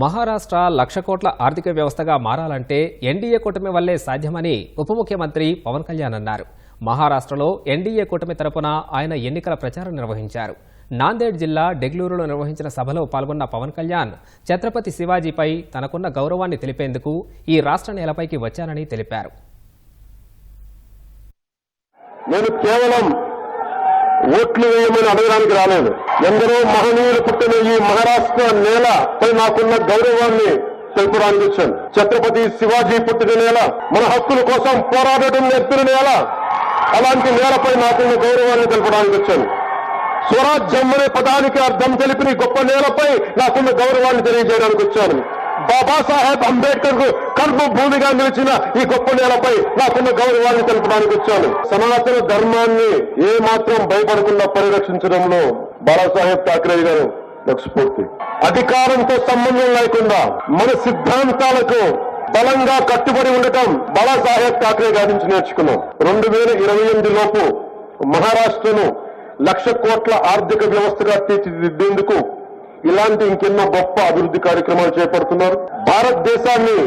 మహారాష్ట్ర లక్ష కోట్ల ఆర్థిక వ్యవస్థగా మారాలంటే ఎన్డీఏ కూటమి వల్లే సాధ్యమని ఉప ముఖ్యమంత్రి పవన్ కళ్యాణ్ అన్నారు. మహారాష్ట్రలో ఎన్డీఏ కూటమి తరపున ఆయన ఎన్నికల ప్రచారం నిర్వహించారు. నాందేడ్ జిల్లా డెగ్లూరులో నిర్వహించిన సభలో పాల్గొన్న పవన్ కళ్యాణ్ ఛత్రపతి శివాజీపై తనకున్న గౌరవాన్ని తెలిపేందుకు ఈ రాష్ట్ర నేలపైకి వచ్చానని తెలిపారు. నేను కేవలం ఓట్లు వేయమని అడగడానికి రాలేదు. ఎందరో మహనీయులు పుట్టిన ఈ మహారాష్ట్ర నేలపై నాకున్న గౌరవాన్ని తెలుపడానికి వచ్చాను. ఛత్రపతి శివాజీ పుట్టిన నేల మన హక్కుల కోసం పోరాడటం నేర్పిన నేల అలాంటి నేలపై నాకున్న గౌరవాన్ని తెలపడానికి వచ్చాను. స్వరాజ్యం అనే పదానికి అర్థం తెలిపిన గొప్ప నేలపై నాకున్న గౌరవాన్ని తెలియజేయడానికి వచ్చాను. బాబాసాహెబ్ అంబేద్కర్ కు భూమిగా నిలిచిన ఈ గొప్ప నేలపై నాకున్న గౌరవాన్ని తెలపడానికి వచ్చాను. సనాతన ధర్మాన్ని ఏ మాత్రం భయపడకుండా పరిరక్షించడంలో బాలాసాహెబ్ ఠాక్రే గారు నాకు స్ఫూర్తి. అధికారంతో సంబంధం లేకుండా మన సిద్ధాంతాలకు బలంగా కట్టుబడి ఉండటం బాలాసాహెబ్ ఠాక్రే గారి నుంచి నేర్చుకున్నాం. రెండు వేల ఇరవై ఎనిమిది లోపు మహారాష్ట్రను లక్ష కోట్ల ఆర్థిక వ్యవస్థగా తీర్చిదిద్దేందుకు ఇలాంటి ఇంకెన్నో గొప్ప అభివృద్ధి కార్యక్రమాలు చేపడుతున్నారు. భారతదేశాన్ని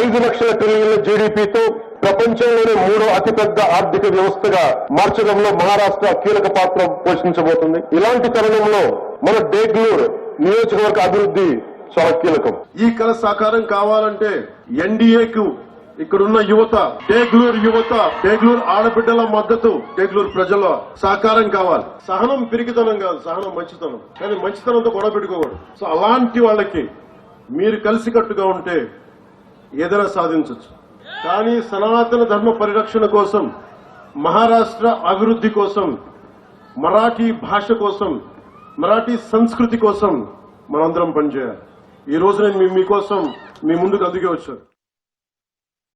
ఐదు లక్షల ట్రిలియన్ల జీడీపీతో ప్రపంచంలోనే మూడో అతిపెద్ద ఆర్థిక వ్యవస్థగా మార్చడంలో మహారాష్ట్ర కీలక పాత్ర పోషించబోతుంది. ఇలాంటి తరుణంలో మన డేగ్లూర్ నియోజకవర్గ అభివృద్ధి చాలా కీలకం. ఈ కళ సాకారం కావాలంటే ఎన్డీఏకు ఇక్కడున్న యువత టేగ్లూరు యువత టేగ్లూరు ఆడబిడ్డల మద్దతు టేగ్లూరు ప్రజల సహకారం కావాలి. సహనం పిరికితనం కాదు సహనం మంచితనం. కానీ మంచితనంతో గొడవ పెట్టుకోకూడదు సో అలాంటి వాళ్ళకి మీరు కలిసికట్టుగా ఉంటే ఏదైనా సాధించవచ్చు కానీ సనాతన ధర్మ పరిరక్షణ కోసం మహారాష్ట్ర అభివృద్ధి కోసం మరాఠీ భాష కోసం మరాఠీ సంస్కృతి కోసం మనందరం పనిచేయాలి. ఈ రోజు నేను మీకోసం మీ ముందుకు అందుకే వచ్చాను.